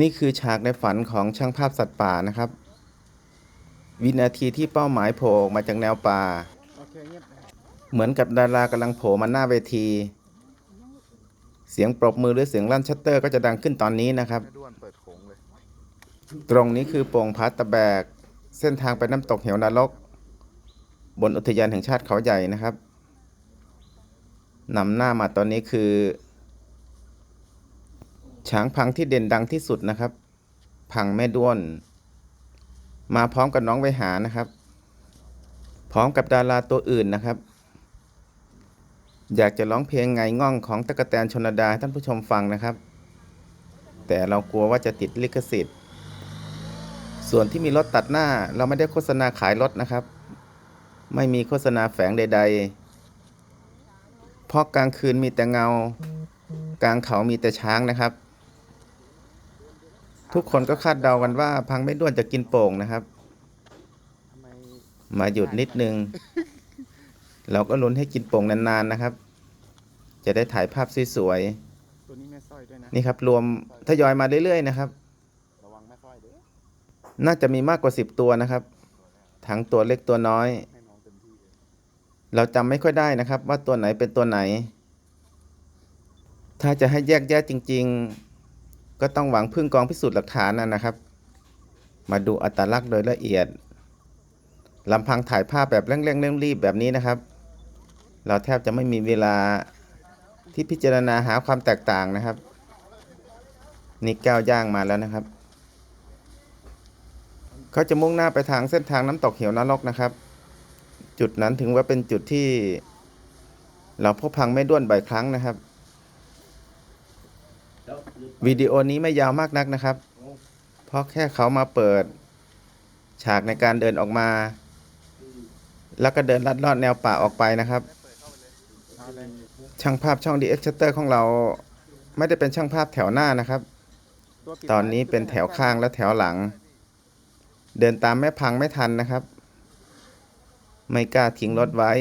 นี่คือฉากในฝันของช่างภาพสัตว์ป่านะครับ วินาทีที่เป้าหมายโผล่ออกมาจากแนวป่าเคเหมือนกับดารากำลังโผล่มาหน้าเวที เสียงปรบมือหรือเสียงลั่นชัตเตอร์ก็จะดังขึ้นตอนนี้นะครับ ตรงนี้คือโป่งพัดตะแบก เส้นทางไปน้ำตกเหวนรก บนอุทยานแห่งชาติเขาใหญ่นะครับนำหน้ามาตอนนี้คือ ช้างพังที่เด่นดังที่สุดนะครับ พังแม่ด้วน มาพร้อมกับน้องไวหานะครับ พร้อมกับดาราตัวอื่นนะครับ อยากจะร้องเพลงไงง่องของตะกะแตนชนดาให้ท่านผู้ชมฟังนะครับ แต่เรากลัวว่าจะติดลิขสิทธิ์ ส่วนที่มีรถตัดหน้าเราไม่ได้โฆษณาขายรถนะครับ ไม่มีโฆษณาแฝงใด ๆ เพราะกลางคืนมีแต่เงากลางเขามีแต่ช้างนะครับ ทุกคนก็คาดเดากันว่าพังไม่ด้วนจะกินโป่งนะครับทำไมมาหยุดนิดนึง เราก็ลุ้นให้กินโป่งนานๆนะครับ จะได้ถ่ายภาพสวยตัวนี้แม่สร้อยด้วยนะๆนี่ครับ รวมทยอยมาเรื่อยๆนะครับระวังแม่สร้อยเด้อน่าจะมีมากกว่าสิบตัวนะครับ ทั้งตัวเล็กตัวน้อยให้น้องเต็มที่เลยเราจำไม่ค่อยได้นะครับ ว่าตัวไหนเป็นตัวไหน ถ้าจะให้แยกแยะจริง ๆ ก็ต้องหวังพึ่งกองพิสูจน์หลักฐานนะนะครับ มาดูอัตลักษณ์โดยละเอียดลำพังถ่ายภาพแบบเร่งๆเร่งรีบแบบนี้นะครับ เราแทบจะไม่มีเวลาที่พิจารณาหาความแตกต่างนะครับ นี่แก้วย่างมาแล้วนะครับ เขาจะมุ่งหน้าไปทางเส้นทางน้ำตกเหวนรกนะครับ จุดนั้นถึงว่าเป็นจุดที่ เราพบพังไม่ด้วนบ่อยครั้งนะครับ วิดีโอนี้ไม่ยาวมากนักนะครับ เพราะแค่เขามาเปิด ฉากในการเดินออกมา แล้วก็เดินลัดลอดแนวป่าออกไปนะครับ ช่างภาพช่อง DX Shutter ของเรา ไม่ได้เป็นช่างภาพแถวหน้านะครับตัวปิดตอนนี้เป็นแถวข้างและแถวหลัง เดินตามแม่พังไม่ทันนะครับ ไม่กล้าทิ้งรถไว้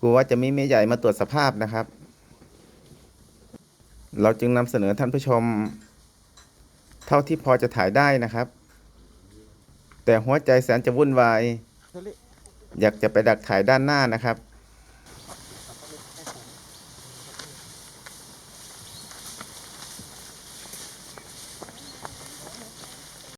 กลัวว่าจะมีเมียใหญ่มาตรวจสภาพนะครับ เราจึงนำเสนอท่านผู้ชม เท่าที่พอจะถ่ายได้นะครับ แต่หัวใจแสนจะวุ่นวายเฮ้ยอยากจะไปดักถ่ายด้านหน้านะครับ